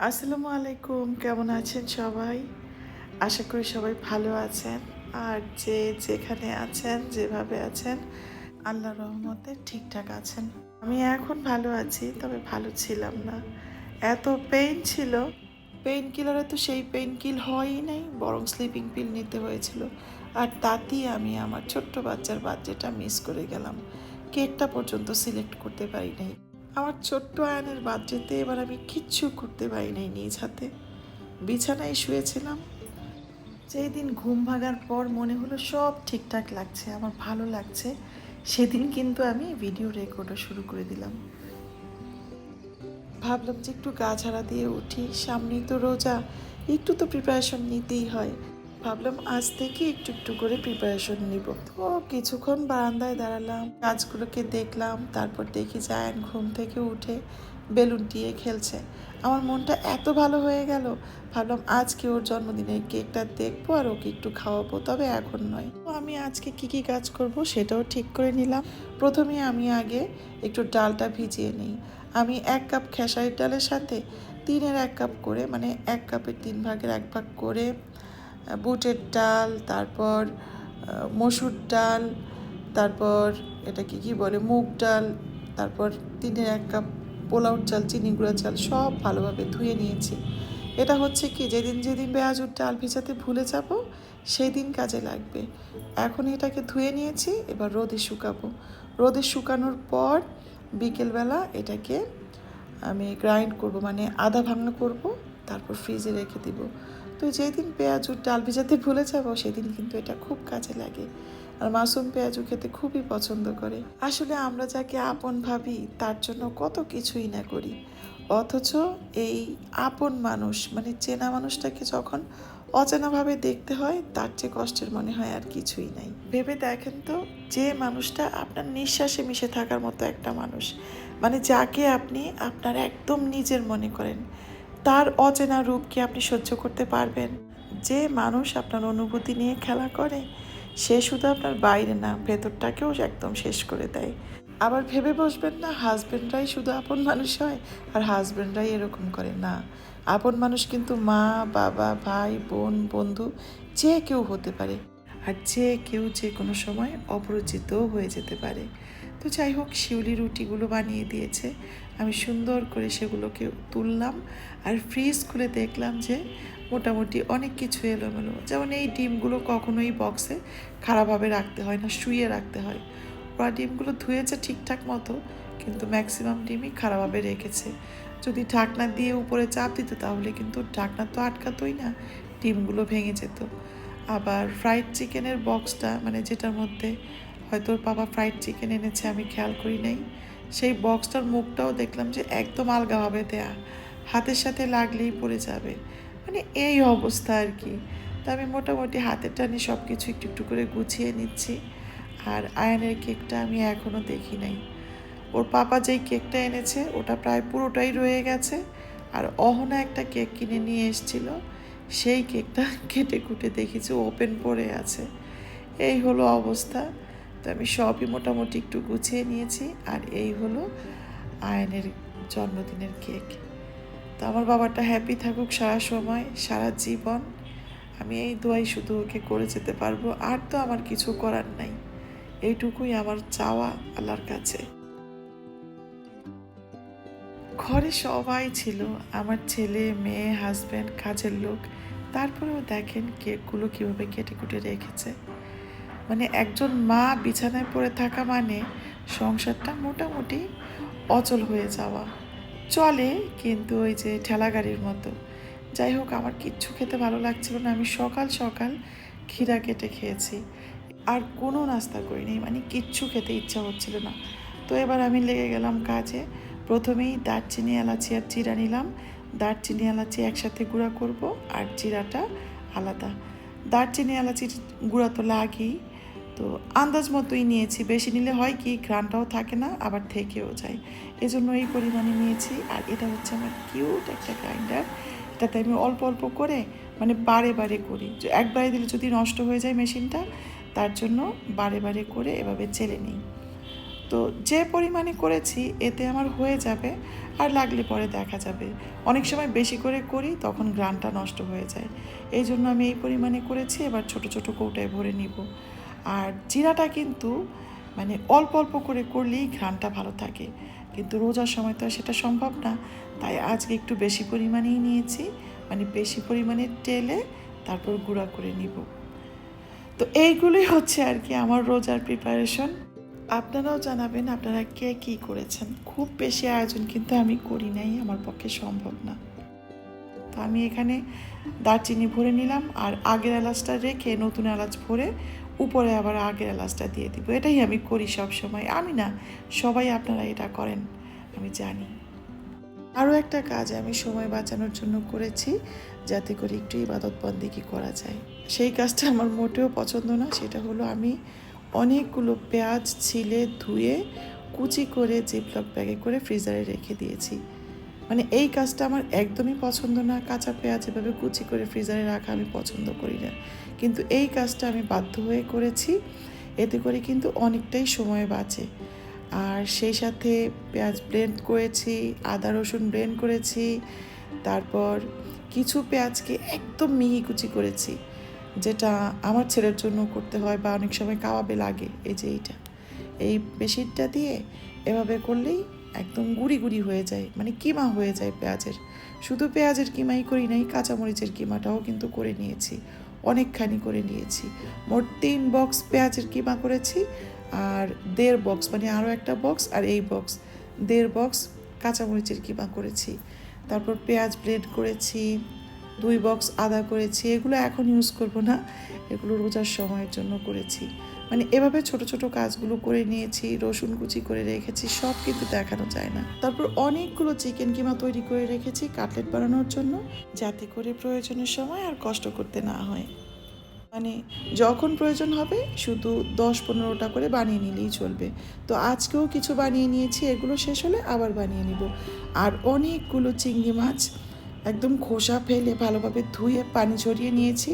আসসালামু আলাইকুম, কেমন আছেন সবাই? আশা করি সবাই ভালো আছেন। আর যে যেখানে আছেন, যেভাবে আছেন, আল্লাহ রহমতে ঠিকঠাক আছেন। আমি এখন ভালো আছি, তবে ভালো ছিলাম না। এত পেইন ছিল। পেইন কিলারে তো সেই পেইন কিল হয়ই নাই, বরং স্লিপিং পিল নিতে হয়েছিল। আর তাতেই আমি আমার ছোট্ট বাচ্চার বার্থডেটা মিস করে গেলাম। কেকটা পর্যন্ত সিলেক্ট করতে পারি নাই। আমার ছোট্ট আয়নের বার্থডেতে এবার আমি কিচ্ছু করতে পারি নাই নিজ হাতে। বিছানায় শুয়েছিলাম। যেই দিন ঘুম ভাগার পর মনে হলো সব ঠিকঠাক লাগছে, আমার ভালো লাগছে, সেদিন কিন্তু আমি ভিডিও রেকর্ডও শুরু করে দিলাম। ভাবলাম যে একটু গা ঝাড়া দিয়ে উঠি, সামনেই তো রোজা, একটু তো প্রিপারেশন নিতেই হয়। ভাবলাম আজ থেকে একটু একটু করে প্রিপারেশন নিব। তো কিছুক্ষণ বারান্দায় দাঁড়ালাম গাছগুলোকে দেখলাম, তারপর দেখি জায়ান ঘুম থেকে উঠে বেলুন দিয়ে খেলছে। আমার মনটা এত ভালো হয়ে গেল, ভাবলাম আজকে ওর জন্মদিনের কেকটা দেখব আর ওকে একটু খাওয়াবো, তবে এখন নয়। তো আমি আজকে কি কি কাজ করব সেটাও ঠিক করে নিলাম। প্রথমে আমি আগে একটু ডালটা ভিজিয়ে নিই। আমি এক কাপ খেসারির ডালের সাথে তিনের এক কাপ করে মানে এক কাপের তিন ভাগের এক ভাগ করে বুটের ডাল, তারপর মসুর ডাল, তারপর এটা কি বলে, মুগ ডাল, তারপর তিনের এক কাপ পোলাউর চাল, চিনি গুঁড়া চাল সব ভালোভাবে ধুয়ে নিয়েছি। এটা হচ্ছে কি, যেদিন যেদিন পেঁয়াজুর ডাল ভিজাতে ভুলে যাব সেই দিন কাজে লাগবে। এখন এটাকে ধুয়ে নিয়েছি, এবার রোদে শুকাবো। রোদে শুকানোর পর বিকেলবেলা এটাকে আমি গ্রাইন্ড করব মানে আধা ভাঙা করব, তারপর ফ্রিজে রেখে দিব। তো যেদিন পেঁয়াজুর ডাল ভিজাতে ভুলে যাব, সেদিন কিন্তু এটা খুব কাজে লাগে। আর মাসুম পেঁয়াজু খেতে খুবই পছন্দ করে। আসলে আমরা যাকে আপন ভাবি, তার জন্য কত কিছুই না করি। অথচ এই আপন মানুষ মানে চেনা মানুষটাকে যখন অচেনাভাবে দেখতে হয়, তার চেয়ে কষ্টের মনে হয় আর কিছুই নাই। ভেবে দেখেন তো, যে মানুষটা আপনার নিঃশ্বাসে মিশে থাকার মতো একটা মানুষ। মানে যাকে আপনি আপনার একদম নিজের মনে করেন তার অচেনা রূপ কি আপনি সহ্য করতে পারবেন। যে মানুষ আপনার অনুভূতি নিয়ে খেলা করে, সে শুধু আপনার বাইরে না, ভেতরটাকেও একদম শেষ করে দেয়। আবার ভেবে বসবেন না হাজব্যান্ডরাই শুধু আপন মানুষ হয়, আর হাজব্যান্ডরাই এরকম করে না। আপন মানুষ কিন্তু মা, বাবা, ভাই, বোন, বন্ধু, যে কেউ হতে পারে। আর যে কেউ যে কোনো সময় অপরিচিতও হয়ে যেতে পারে। তো যাই হোক, শিউলি রুটিগুলো বানিয়ে দিয়েছে। আমি সুন্দর করে সেগুলোকে তুললাম আর ফ্রিজ খুলে দেখলাম যে মোটামুটি অনেক কিছু এলোমেলো। যেমন এই ডিমগুলো কখনোই বক্সে খারাপভাবে রাখতে হয় না শুয়ে রাখতে হয়। ওরা ডিমগুলো ধুয়েছে ঠিকঠাক মতো, কিন্তু ম্যাক্সিমাম ডিমই খারাপভাবে রেখেছে। যদি ঢাকনা দিয়ে উপরে চাপ দিত তাহলে কিন্তু ঢাকনা তো আটকাতোই না, ডিমগুলো ভেঙে যেত। আবার ফ্রাইড চিকেনের বক্সটা মানে যেটার মধ্যে হয়তো ওর বাবা ফ্রাইড চিকেন এনেছে, আমি খেয়াল করি নাই। সেই বক্সটার মুখটাও দেখলাম যে একদম আলগাভাবে দেয়া। হাতের সাথে লাগলেই পড়ে যাবে। মানে এই অবস্থা আর কি। তা আমি মোটামুটি হাতের টানে সব কিছু একটু একটু করে গুছিয়ে নিচ্ছি। আর আয়নের কেকটা আমি এখনও দেখি নাই। ওর পাপা যেই কেকটা এনেছে, ওটা প্রায় পুরোটাই রয়ে গেছে। আর অহনা একটা কেক কিনে নিয়ে এসেছিল। সেই কেকটা কেটে কুটে দেখেছি ওপেন পড়ে আছে। এই হলো অবস্থা। তো আমি সবই মোটামুটি একটু গুছিয়ে নিয়েছি, আর এই হলো আয়নের জন্মদিনের কেক। তো আমার বাবাটা হ্যাপি থাকুক সারা সময়, সারা জীবন। আমি এই দোয়াই শুধু ওকে করে যেতে পারব, আর তো আমার কিছু করার নাই। এইটুকুই আমার চাওয়া আল্লাহর কাছে। ঘরে সবাই ছিল। আমার ছেলে, মেয়ে হাজব্যান্ড কাজের লোক। তারপরেও দেখেন কেকগুলো কীভাবে কেটে কুটে রেখেছে। মানে একজন মা বিছানায় পড়ে থাকা মানে সংসারটা মোটামুটি অচল হয়ে যাওয়া। চলে কিন্তু ওই যে ঠেলা গাড়ির মতো। যাই হোক, আমার কিচ্ছু খেতে ভালো লাগছিল না। আমি সকাল সকাল ক্ষীরা কেটে খেয়েছি। আর কোনো নাস্তা করিনি। মানে কিচ্ছু খেতে ইচ্ছা হচ্ছিল না। তো এবার আমি লেগে গেলাম কাজে। প্রথমেই দারচিনি, এলাচি আর জিরা নিলাম। দারচিনি, এলাচি একসাথে গুঁড়া করব আর জিরাটা আলাদা। দারচিনি, এলাচির গুঁড়া তো লাগেই। তো আন্দাজ মতোই নিয়েছি। বেশি নিলে হয় কি, ঘ্রাণটাও থাকে না, আবার থেকেও যায়। এজন্য এই পরিমাণে নিয়েছি। আর এটা হচ্ছে আমার কিউট একটা গ্রাইন্ডার। এটাতে আমি অল্প অল্প করে মানে বারে বারে করি। একবারে দিলে যদি নষ্ট হয়ে যায় মেশিনটা, তার জন্য বারে বারে করে এভাবে চেলে নিই। তো যে পরিমাণে করেছি, এতে আমার হয়ে যাবে আর লাগলে পরে দেখা যাবে। অনেক সময় বেশি করে করি, তখন গ্রানটা নষ্ট হয়ে যায়। এই জন্য আমি এই পরিমাণে করেছি, এবার ছোট ছোট কৌটায় ভরে নিব। আর জিরাটা কিন্তু মানে অল্প অল্প করে করলেই ঘ্রাণটা ভালো থাকে। কিন্তু রোজার সময় তো আর সেটা সম্ভব না। তাই আজকে একটু বেশি পরিমাণেই নিয়েছি মানে বেশি পরিমাণে টেলে তারপর গুঁড়া করে নিব। তো এইগুলোই হচ্ছে আর কি আমার রোজার প্রিপারেশন আপনারাও জানাবেন আপনারা কে কী করেছেন। খুব বেশি আয়োজন কিন্তু আমি করি নাই, আমার পক্ষে সম্ভব না। তো আমি এখানে দারচিনি ভরে নিলাম আর আগের এলাচটা রেখে নতুন এলাচ ভরে উপরে আবার আগের এলাচটা দিয়ে দিব। এটাই আমি করি সব সময় আমি না, সবাই আপনারা এটা করেন, আমি জানি। আরও একটা কাজ আমি সময় বাঁচানোর জন্য করেছি যাতে করে একটু ইবাদত বন্দিকি করা যায়। সেই কাজটা আমার মোটেও পছন্দ না, সেটা হলো আমি অনেকগুলো পেঁয়াজ ছিলে ধুয়ে কুচি করে জিপলক ব্যাগে করে ফ্রিজারে রেখে দিয়েছি। মানে এই কাজটা আমার একদমই পছন্দ না। কাঁচা পেঁয়াজ এভাবে কুচি করে ফ্রিজারে রাখা আমি পছন্দ করি না। কিন্তু এই কাজটা আমি বাধ্য হয়ে করেছি। এতে করে কিন্তু অনেকটাই সময় বাঁচে। আর সেই সাথে পেঁয়াজ ব্লেন্ড করেছি, আদা রসুন ব্লেন্ড করেছি, তারপর কিছু পেঁয়াজকে একদম মিহি কুচি করেছি। যেটা আমার ছেলের জন্য করতে হয় বা অনেক সময় কাবাবে লাগে, এই যে এইটা। এই বেশিরটা দিয়ে এভাবে করলেই একদম গুড়ি গুড়ি হয়ে যায় মানে কিমা হয়ে যায় পেঁয়াজের। শুধু পেঁয়াজের কিমাই করি নাই, কাঁচামরিচের কিমাটাও কিন্তু করে নিয়েছি, অনেকখানি করে নিয়েছি। মোট তিন বক্স পেঁয়াজের কিমা করেছি আর দেড় বক্স মানে আরও একটা বক্স আর এই বক্স, দেড় বক্স কাঁচামরিচের কিমা করেছি। তারপর পেঁয়াজ ব্লেড করেছি দুই বক্স আদা করেছি, এগুলো এখন ইউজ করব না, এগুলো রোজার সময়ের জন্য করেছি। মানে এভাবে ছোট ছোট কাজগুলো করে নিয়েছি, রসুন কুচি করে রেখেছি, সব কিন্তু দেখানো যায় না। তারপর অনেকগুলো চিকেন কিমা তৈরি করে রেখেছি কাটলেট বানানোর জন্য, যাতে করে প্রয়োজনের সময় আর কষ্ট করতে না হয়। মানে যখন প্রয়োজন হবে, শুধু দশ পনেরোটা করে বানিয়ে নিলেই চলবে। তো আজকেও কিছু বানিয়ে নিয়েছি, এগুলো শেষ হলে আবার বানিয়ে নিব। আর অনেকগুলো চিংড়ি মাছ একদম খোসা ফেলে ভালোভাবে ধুয়ে পানি ঝরিয়ে নিয়েছি,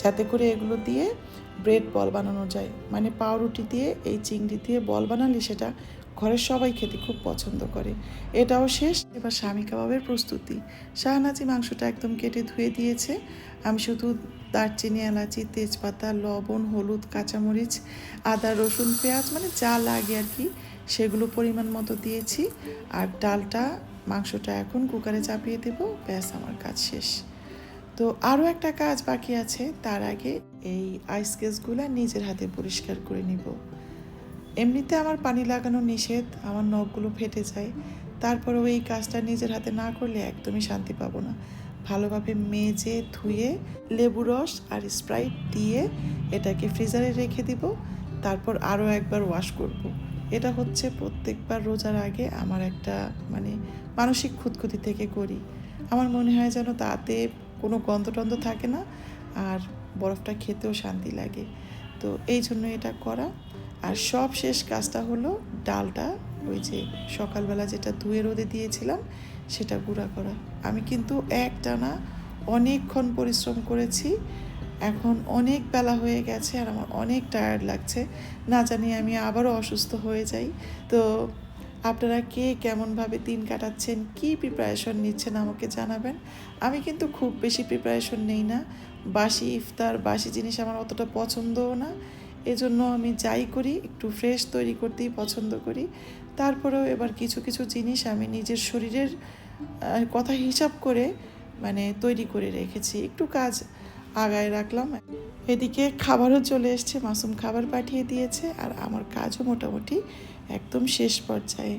যাতে করে এগুলো দিয়ে ব্রেড বল বানানো যায়। মানে পাউরুটি দিয়ে এই চিংড়ি দিয়ে বল বানালে সেটা ঘরের সবাই খেতে খুব পছন্দ করে। এটাও শেষ। এবার স্বামী কাবাবের প্রস্তুতি। শাহনাজি মাংসটা একদম কেটে ধুয়ে দিয়েছে। আমি শুধু দারচিনি, এলাচি, তেজপাতা, লবণ, হলুদ, কাঁচামরিচ, আদা, রসুন, পেঁয়াজ মানে যা লাগে আর কি, সেগুলো পরিমাণ মতো দিয়েছি। আর ডালটা মাংসটা এখন কুকারে চাপিয়ে দেবো। ব্যাস, আমার কাজ শেষ। তো আরও একটা কাজ বাকি আছে। তার আগে এই আইস কেসগুলো নিজের হাতে পরিষ্কার করে নিব। এমনিতে আমার পানি লাগানো নিষেধ, আমার নখগুলো ফেটে যায়। তারপরেও এই কাজটা নিজের হাতে না করলে একদমই শান্তি পাবো না। ভালোভাবে মেজে ধুয়ে লেবু রস আর স্প্রাইট দিয়ে এটাকে ফ্রিজারে রেখে দিব। তারপর আরও একবার ওয়াশ করব। এটা হচ্ছে প্রত্যেকবার রোজার আগে আমার একটা মানে মানসিক খুঁতখুতি থেকে করি। আমার মনে হয় যেন তাতে কোনো গন্ধ টন্ধ থাকে না আর বরফটা খেতেও শান্তি লাগে। তো এই জন্য এটা করা। আর সব শেষ কাজটা হলো ডালটা, ওই যে সকালবেলা যেটা ধুয়ে রোদে দিয়েছিলাম, সেটা গুঁড়া করা। আমি কিন্তু একটানা অনেকক্ষণ পরিশ্রম করেছি এখন অনেক বেলা হয়ে গেছে আর আমার অনেক টায়ার্ড লাগছে। না জানি আমি আবারও অসুস্থ হয়ে যাই। তো আপনারা কে কেমনভাবে দিন কাটাচ্ছেন, কি প্রিপারেশন নিচ্ছেন আমাকে জানাবেন। আমি কিন্তু খুব বেশি প্রিপারেশন নেই না। বাসি ইফতার, বাসি জিনিস আমার অতটা পছন্দও না। এজন্য আমি যাই করি, একটু ফ্রেশ তৈরি করতেই পছন্দ করি। তারপরেও এবার কিছু কিছু জিনিস আমি নিজের শরীরের কথা হিসাব করে মানে তৈরি করে রেখেছি। একটু কাজ আগায় রাখলাম। এদিকে খাবারও চলে এসছে, মাসুম খাবার পাঠিয়ে দিয়েছে আর আমার কাজও মোটামুটি একদম শেষ পর্যায়ে।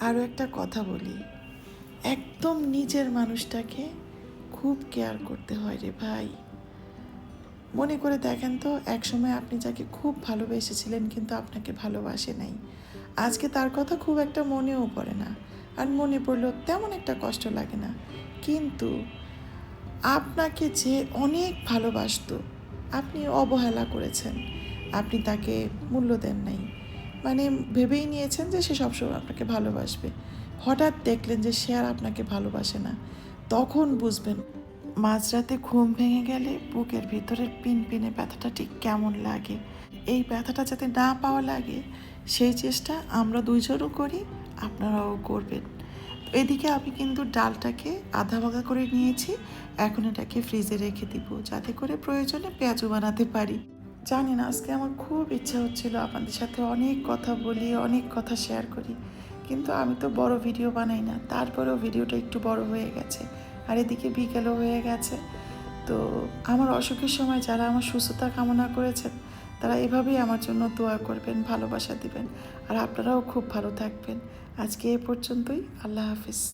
আরও একটা কথা বলি, একদম নিজের মানুষটাকে খুব কেয়ার করতে হয় রে ভাই। মনে করে দেখেন তো, একসময় আপনি যাকে খুব ভালোবেসেছিলেন কিন্তু আপনাকে ভালোবাসে নাই। আজকে তার কথা খুব একটা মনেও পড়ে না আর মনে পড়লেও তেমন একটা কষ্ট লাগে না। কিন্তু আপনাকে যে অনেক ভালোবাসতো, আপনি অবহেলা করেছেন। আপনি তাকে মূল্য দেন নাই। মানে ভেবেই নিয়েছেন যে সে সবসময় আপনাকে ভালোবাসবে। হঠাৎ দেখলেন যে সে আর আপনাকে ভালোবাসে না। তখন বুঝবেন মাঝরাতে ঘুম ভেঙে গেলে বুকের ভিতরের পিন পিনে ব্যথাটা ঠিক কেমন লাগে। এই ব্যথাটা যাতে না পাওয়া লাগে, সেই চেষ্টা আমরা দুইজনও করি, আপনারাও করবেন। এদিকে আমি কিন্তু ডালটাকে আধা ভাগা করে নিয়েছি। এখন এটাকে ফ্রিজে রেখে দিব যাতে করে প্রয়োজনে পেঁয়াজু বানাতে পারি। জানি না, আজকে আমার খুব ইচ্ছা হচ্ছিল আপনাদের সাথে অনেক কথা বলি, অনেক কথা শেয়ার করি। কিন্তু আমি তো বড় ভিডিও বানাই না, তারপরেও ভিডিওটা একটু বড় হয়ে গেছে। আর এদিকে বিকেলও হয়ে গেছে। তো আমার অসুখের সময় যারা আমার সুস্থতা কামনা করেছেন তারা এভাবেই আমার জন্য দোয়া করবেন, ভালোবাসা দিবেন। আর আপনারাও খুব ভালো থাকবেন। আজকে এ পর্যন্তই। আল্লাহ হাফিজ।